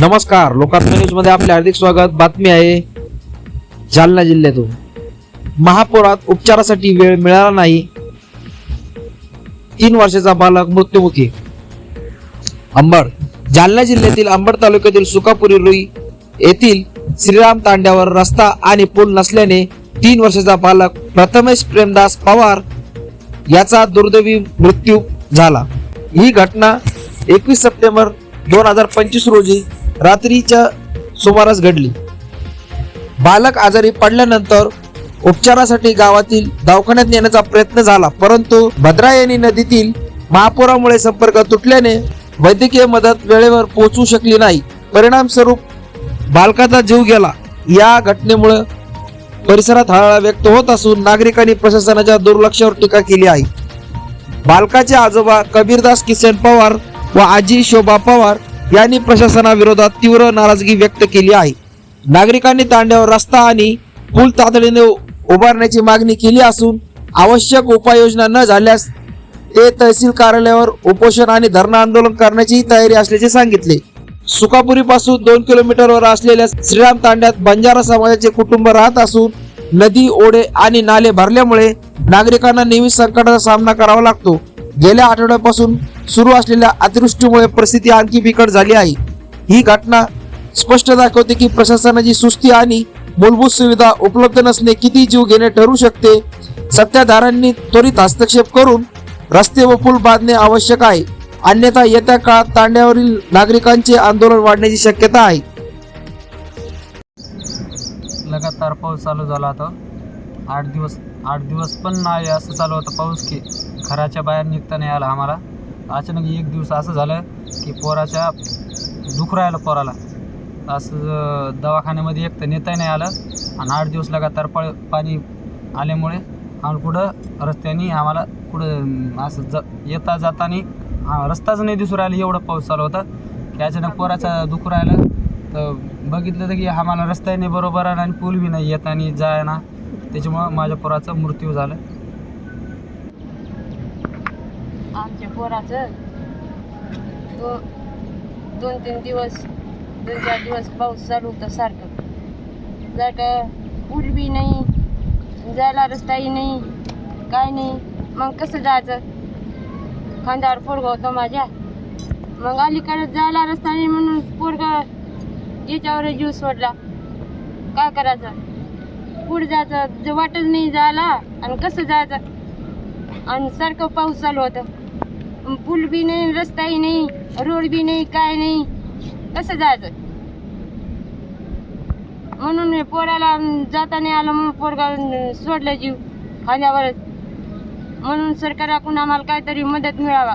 नमस्कार लोकात्म न्यूजमध्ये आपले हार्दिक स्वागत. बातमी आहे जालना जिल्ह्यातून. महापुरात उपचारासाठी वेळ मिळाला नाही. तीन वर्षाचा बालक मृत्युमुखी. अंबड जालना जिल्ह्यातील अंबड तालुक्यातील सुकापुरी रुई येथील श्रीराम तांड्यावर रस्ता आणि पूल नसल्याने तीन वर्षाचा बालक प्रथमेश प्रेमदास पवार याचा दुर्दैवी मृत्यू झाला. ही घटना एकवीस सप्टेंबर दोन हजार पंचवीस रोजी रात्रीच्या सुमारास घडली. बालक आजारी पडल्यानंतर उपचारासाठी गावातील दवाखान्यात नेण्याचा प्रयत्न झाला परंतु भद्रायणी नदीतील महापुरामुळे संपर्क तुटल्याने वैद्यकीय मदत वेळेवर पोहोचू शकली नाही. परिणाम स्वरूप बालकाचा जीव गेला. या घटनेमुळे परिसरात हळहळ व्यक्त होत असून नागरिकांनी प्रशासनाच्या दुर्लक्षावर टीका केली आहे. बालकाचे आजोबा कबीरदास किसन पवार व आजी शोभा पवार यांनी प्रशासनाविरोधात तीव्र नाराजगी व्यक्त केली आहे. नागरिकांनी तांड्यावर रस्ता आणि पूल तातडीने उभारण्याची मागणी केली असून आवश्यक उपाययोजना न झाल्यास ते तहसील कार्यालयावर उपोषण आणि धरणं आंदोलन करण्याची तयारी असल्याचे सांगितले. सुकापुरी पासून दोन किलोमीटरवर असलेल्या श्रीराम तांड्यात बंजारा समाजाचे कुटुंब राहत असून नदी ओढे आणि नाले भरल्यामुळे नागरिकांना नेहमी संकटाचा सामना करावा लागतो. गेल्या आठवड्यापासून सुरू असलेल्या अतिवृष्टीमुळे परिस्थिती आणखी बिकट झाली आहे. ही घटना स्पष्ट दाखवते की प्रशासनाची सुस्ती आणि मूलभूत सुविधा उपलब्ध नसणे किती जीव घेणे ठरू शकते सत्ताधाऱ्यांनी त्वरित हस्तक्षेप करून रस्ते व पूल बांधणे आवश्यक आहे. अन्यथा येत्या काळात तांड्यावरील नागरिकांचे आंदोलन वाढण्याची शक्यता आहे. लगातार पाऊस चालू झाला होता. आठ दिवस आठ दिवस पण नाही असं चालू होतं पाऊस की घराच्या बाहेर निघता नाही आला आम्हाला. अचानक एक दिवस असं झालं की पोराच्या दुख राहिलं पोराला. असं दवाखान्यामध्ये एक तर नेता नाही आलं आणि आठ दिवस लगातार पळ पाणी आल्यामुळे आम्हाला कुठं रस्त्याने आम्हाला कुठं असं ज येता जाताना हा, रस्ताच नाही दिसू राहिला एवढं पाऊस चालू होता की अचानक पोराचा दुख राहिलं. तर बघितलं तर की आम्हाला रस्ताही नाही बरोबर आहे आणि पूल बी नाही येताना जायना. ना त्याच्यामुळं माझ्या पोराचा मृत्यू झाला. आमच्या पोराचं. दो दोन तीन दिवस दोन चार दिवस पाऊस चालू होता सारखं. जर का पूर्वी नाही जायला रस्ताही नाही काय नाही. मग कसं जायचं? खांद्यावर पोरगा होता माझ्या. मग अलीकडे जायला रस्ता नाही म्हणून पोरगा याच्यावर जीव सोडला. काय करायचं? पुढे जायचं? ज- वाटच नाही जायला. आणि कसं जायचं? आणि सारखं पाऊस चालू होतं. पूल बी नाही रस्ताही नाही रोड बी नाही काय नाही. कसं जायचं? म्हणून हे पोराला जाता नाही आलं म्हणून पोरगा सोडलं जीव खांद्यावरच म्हणून सरकाराकडून आम्हाला काहीतरी मदत मिळावा.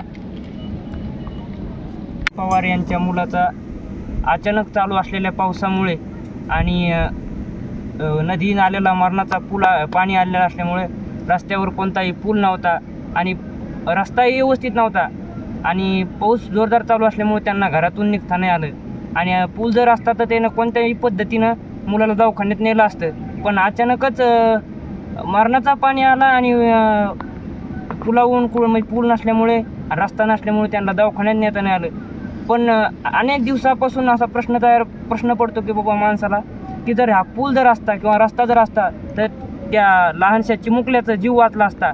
पवार यांच्या मुलाचा अचानक चालू असलेल्या पावसामुळे आणि नदी नाल्याला मरणाचा पूल आ- पाणी आलेला असल्यामुळे रस्त्यावर कोणताही पूल नव्हता आणि रस्ताही व्यवस्थित नव्हता. आणि पाऊस जोरदार चालू असल्यामुळे त्यांना घरातून निघता नाही आलं. आणि पूल जर असता तर त्यानं कोणत्याही पद्धतीनं मुलाला दवाखान्यात नेलं असतं. पण अचानकच मरणाचा पाणी आला आणि अ, पुलावून कुळ म्हणजे पूल नसल्यामुळे रस्ता नसल्यामुळे त्यांना दवाखान्यात नेता नाही आलं. पण अनेक दिवसापासून असा प्रश्न तयार प्रश्न पडतो की बाबा माणसाला की जर हा पूल जर असता किंवा रस्ता जर असता तर त्या लहानशा चिमुकल्याचा जीव वाचला असता.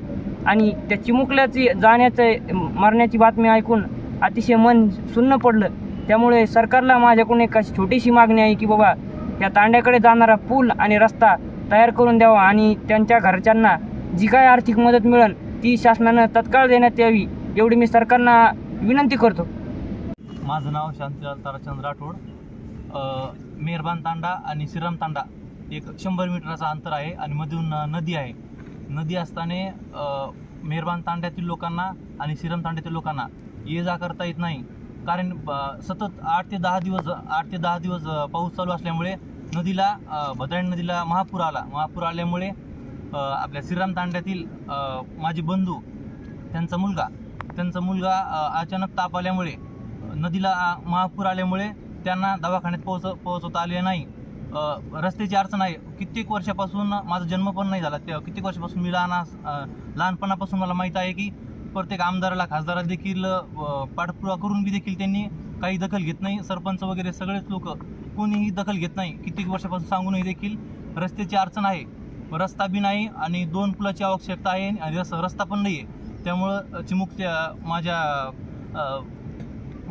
आणि त्या चिमुकल्याची जाण्याचं मरण्याची बातमी ऐकून अतिशय मन सुन्न पडलं. त्यामुळे सरकारला माझ्याकडून एक अशी छोटीशी मागणी आहे की बाबा त्या तांड्याकडे जाणारा पूल आणि रस्ता तयार करून द्यावा आणि त्यांच्या घरच्यांना जी काय आर्थिक मदत मिळेल ती शासनानं तत्काळ देण्यात यावी एवढी मी सरकारना विनंती करतो. माझं नाव शांतीलाल ताराचंद राठोड. मेहरबान तांडा आणि श्रीराम तांडा एक शंभर मीटरचं अंतर आहे आणि मधून नदी आहे. नदी असताना मेहरबान तांड्यातील लोकांना आणि सिरम तांड्यातील लोकांना ये जा करता येत नाही. कारण ब- सतत आठ ते दहा दिवस आठ ते दहा दिवस पाऊस चालू असल्यामुळे नदीला अ, नदीला महापूर आला. महापूर आल्यामुळे आपल्या श्रीराम तांड्यातील माझे बंधू त्यांचा मुलगा त्यांचा मुलगा अचानक ताप आल्यामुळे नदीला महापूर आल्यामुळे त्यांना दवाखान्यात पोहोच पोहोचवता आले नाही. रस्त्याची अडचण आहे. कित्येक वर्षापासून माझा जन्म पण नाही झाला. त्या कित्येक वर्षापासून मी लहान लहानपणापासून मला माहीत आहे की प्रत्येक आमदाराला खासदाराला देखील पाठपुरा करून बी देखील त्यांनी काही दखल घेत नाही. सरपंच वगैरे सगळेच लोक कोणीही दखल घेत नाही. कित्येक वर्षापासून सांगूनही देखील रस्त्याची अडचण आहे. रस्ता बी नाही आणि दोन पुलाची आवश्यकता आहे आणि रस रस्ता पण नाही आहे त्यामुळं चिमुक माझ्या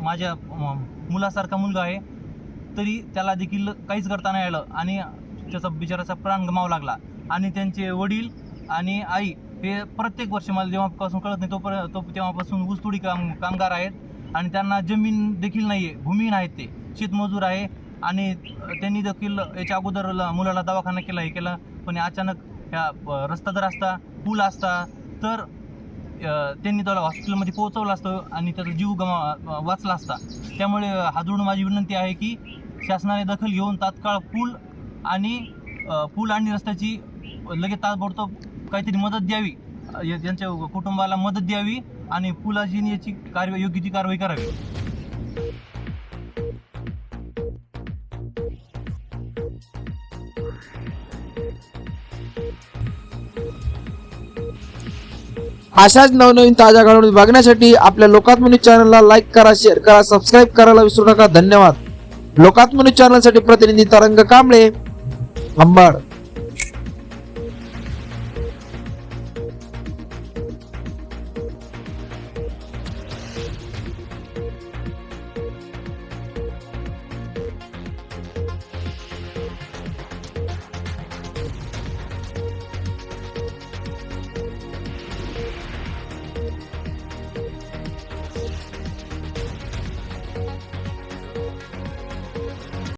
माझ्या मुलासारखा मुलगा आहे. तरी त्याला देखील काहीच करता नाही आलं. आणि त्याचा बिचाराचा प्राण गमावा लागला. आणि त्यांचे वडील आणि आई हे प्रत्येक वर्षी मला जेव्हापासून कळत नाही तोपर्यंत तो तेव्हापासून ऊसतोडी काम कामगार आहेत. आणि त्यांना जमीन देखील नाही आहे भूमिहीन आहेत ते. शेतमजूर आहे. आणि त्यांनी देखील याच्या अगोदर मुलाला दवाखाना केला हे केला. पण अचानक ह्या रस्ता जर असता पूल असता तर त्यांनी त्याला हॉस्पिटलमध्ये पोहोचवलं असतं आणि त्याचा जीव गमा वाचला असता. त्यामुळे हादरून जोडून माझी विनंती आहे की शासनाने दखल घेऊन तात्काळ पूल आणि पूल आणि रस्त्याची लगेच ताबडतोब काहीतरी मदत द्यावी. अ, यांच्या कुटुंबाला मदत द्यावी आणि पुलाची याची कारवाई योग्य ती कारवाई करावी. अशाच नवनवीन ताज्या घडामोडी बघण्यासाठी आपल्या लोकात्मनी चॅनलला लाईक करा शेअर करा सबस्क्राईब करायला विसरू नका. धन्यवाद. लोकात्मनी चॅनलसाठी प्रतिनिधी तरंग कांबळे अंबाड.